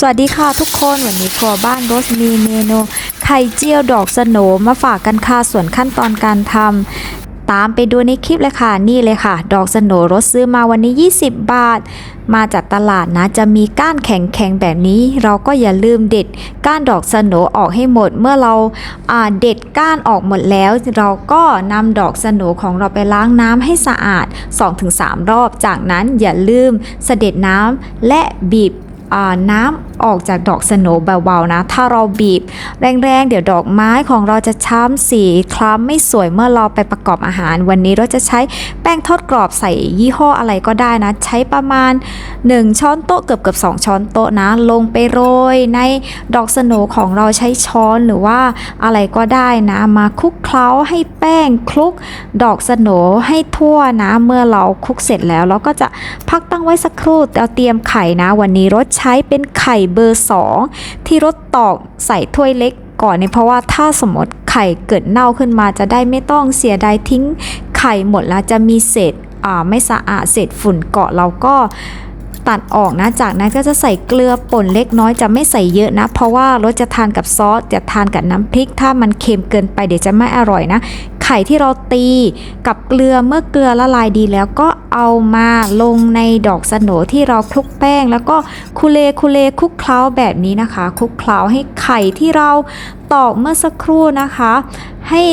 สวัสดีค่ะทุกคนวันนี้ครัวบ้านโรสมีเมนูไข่เจียวดอกสโหนมาฝากกันค่ะส่วนขั้นตอนการทำตามไปดูในคลิปเลยค่ะนี่เลยค่ะ ดอกสโหนรสซื้อมาวันนี้ 20 บาท มาจากตลาดนะจะมีก้านแข็งๆแบบนี้ เราก็อย่าลืมเด็ด ก้านดอกสโหนออกให้หมด เมื่อเราเด็ดก้านออกหมดแล้ว เราก็นำดอกสโหนของเราไปล้างน้ำให้สะอาด 2-3 รอบ จากนั้นอย่าลืมเสด็จน้ำและบีบ น้ำออกจากดอกสโหนเบาๆนะ ถ้าเราบีบแรงๆ เดี๋ยวดอกไม้ของเราจะช้ำสีคล้ำไม่สวยเมื่อเราไปประกอบอาหาร วันนี้เราจะใช้แป้งทอดกรอบใส่ยี่ห้ออะไรก็ได้นะ ใช้ประมาณ 1 ช้อนโต๊ะเกือบเกือบ2ช้อนโต๊ะนะ ลงไปโรยในดอกสโหนของเราใช้ช้อนหรือว่าอะไรก็ได้นะ มาคลุกเคล้าให้แป้งคลุกดอกสโหนให้ทั่วนะ เมื่อเราคลุกเสร็จแล้วเราก็จะพักตั้งไว้สักครู่เราเตรียมไข่นะ วันนี้รสใช้เป็นไข่เบอร์ 2 ที่รสตอกใส่ถ้วยเล็กก่อนเนี่ยเพราะว่าถ้าสมมติไข่เกิดเน่าขึ้นมาจะได้ไม่ต้องเสียดายทิ้งไข่หมดแล้วจะมีเศษอ่าไม่สะอาดเศษฝุ่นเกาะเราก็ตัดออกนะ จากนั้นก็จะใส่เกลือป่นเล็กน้อยจะไม่ใส่เยอะนะ เพราะว่ารสจะทานกับซอสจะทานกับน้ำพริก ถ้ามันเค็มเกินไปเดี๋ยวจะไม่อร่อยนะ ไข่ที่เราตีกับเกลือเมื่อเกลือละลายดีแล้วก็เอามาลงในดอกสโหนที่เราคลุกแป้ง แล้วก็คุเลคุเลคลุกเคล้าแบบนี้นะคะคลุกเคล้าให้ไข่ที่เราตอกเมื่อสักครู่นะคะ ให้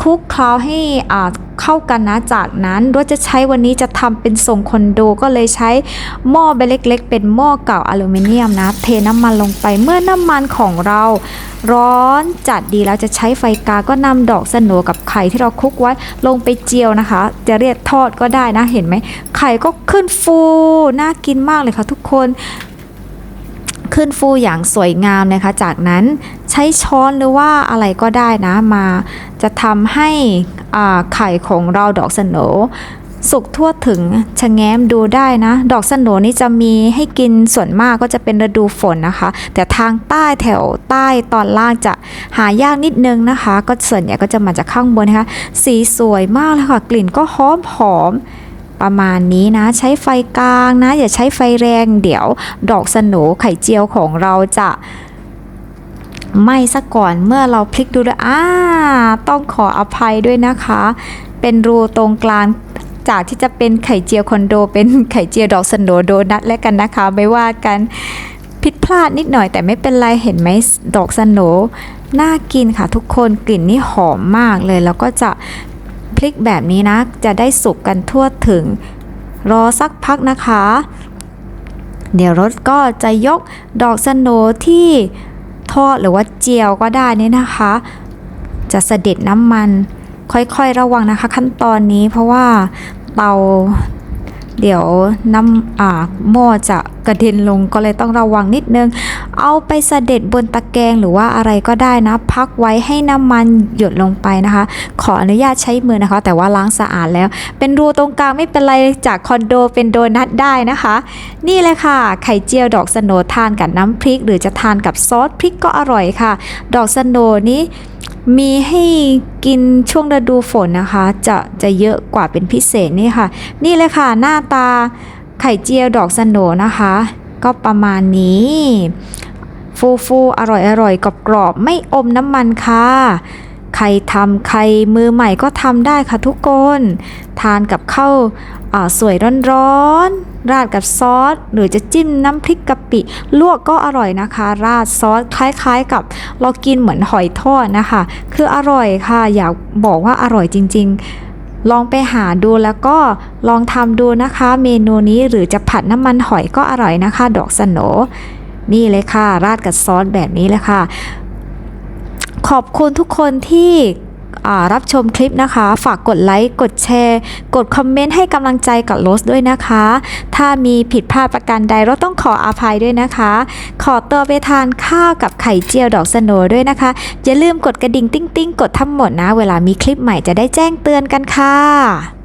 คลุกเคล้าให้อ่า เข้ากันนะจากนั้นรถจะใช้วันนี้จะทำเป็นทรงคอนโดก็เลยใช้หม้อใบเล็กๆ เป็นหม้อเก่าอลูมิเนียมนะ เทน้ำมันลงไปเมื่อน้ำมันของเราร้อนจัดดีแล้วจะใช้ไฟกาก็นำดอกสโหนกับไข่ที่เราคลุกไว้ลงไปเจียวนะคะ จะเรียกทอดก็ได้นะเห็นไหมไข่ก็ขึ้นฟูน่ากินมากเลยค่ะทุกคน ขึ้นฟูอย่างสวยงามนะคะ จากนั้นใช้ช้อนหรือว่าอะไรก็ได้นะมา จะทำให้อ่าไข่ของเราดอกสโหนสุกทั่วถึงชะแง้มดูได้นะ ดอกสโหนนี่จะมีให้กินส่วนมากก็จะเป็นฤดูฝนนะคะ แต่ทางใต้แถวใต้ตอนล่างจะหายากนิดนึงนะคะ ก็ส่วนใหญ่ก็จะมาจากข้างบนนะคะ สีสวยมากเลยค่ะ กลิ่นก็หอมหอม ประมาณนี้นะใช้ไฟกลางนะ อย่าใช้ไฟแรงเดี๋ยวดอกสโหไข่เจียวของเราจะไหม้ซะก่อนเมื่อเราพลิกดูด้วยอ่าต้องขออภัยด้วยนะคะ เป็นรูตรงกลางจากที่จะเป็นไข่เจียวคอนโด เป็นไข่เจียวดอกสโหนโดนัทแล้วกันนะคะ ไม่ว่ากันผิดพลาดนิดหน่อยแต่ไม่เป็นไรเห็นไหมดอกสโหนน่ากินค่ะทุกคนกลิ่นนี่หอมมากเลย แล้วก็จะ พลิกแบบนี้นะ จะได้สุกกันทั่วถึง รอสักพักนะคะ เดี๋ยวรถก็จะยกดอกสโนที่ทอดหรือว่าเจียวก็ได้นี่นะคะ จะเสด็จน้ำมัน ค่อยๆระวังนะคะ ขั้นตอนนี้เพราะว่าเตา เดี๋ยวน้ำอ่าหม้อจะกระเด็นลงก็เลยต้องระวังนิดนึง เอาไปเสด็จบนตะแกรงหรือว่าอะไรก็ได้นะ พักไว้ให้น้ำมันหยดลงไปนะคะ ขออนุญาตใช้มือนะคะ แต่ว่าล้างสะอาดแล้ว เป็นรูตรงกลางไม่เป็นไรจากคอนโดเป็นโดนัทได้นะคะ นี่เลยค่ะ ไข่เจียวดอกสโนทานกับน้ำพริก หรือจะทานกับซอสพริกก็อร่อยค่ะ ดอกสโนนี้ มีให้กินช่วงฤดูฝนนะคะ จะจะเยอะกว่าเป็นพิเศษนี่ค่ะ นี่เลยค่ะหน้าตาไข่เจียวดอกสโนนะคะ ก็ประมาณนี้ ฟูฟูอร่อยอร่อยกรอบกรอบไม่อมน้ำมันค่ะ ใครทำใครมือใหม่ก็ทำได้ค่ะทุกคน ทานกับข้าวสวยร้อนๆ ราดกับซอส หรือจะจิ้มน้ำพริกกะปิ ลวกก็อร่อยนะคะ ราดซอสคล้ายๆกับเรากินเหมือนหอยทอดนะคะ คืออร่อยค่ะ อยากบอกว่าอร่อยจริง ๆลองไปหาดูแล้วก็ลองทำดูนะคะ เมนูนี้หรือจะผัดน้ำมันหอยก็อร่อยนะคะ ดอกสโหนนี่เลยค่ะ ราดกับซอสแบบนี้เลยค่ะ ขอบคุณทุกคนที่รับชมคลิปนะคะ ฝากกดไลค์ กดแชร์ กดคอมเมนต์ให้กำลังใจกับโรสด้วยนะคะ ถ้ามีผิดพลาดประการใดเราต้องขออภัยด้วยนะคะ ขอตัวไปทานข้าวกับไข่เจียวดอกสโนด้วยนะคะ อย่าลืมกดกระดิ่งติ้งติ้งกดทั้งหมดนะ เวลามีคลิปใหม่จะได้แจ้งเตือนกันค่ะ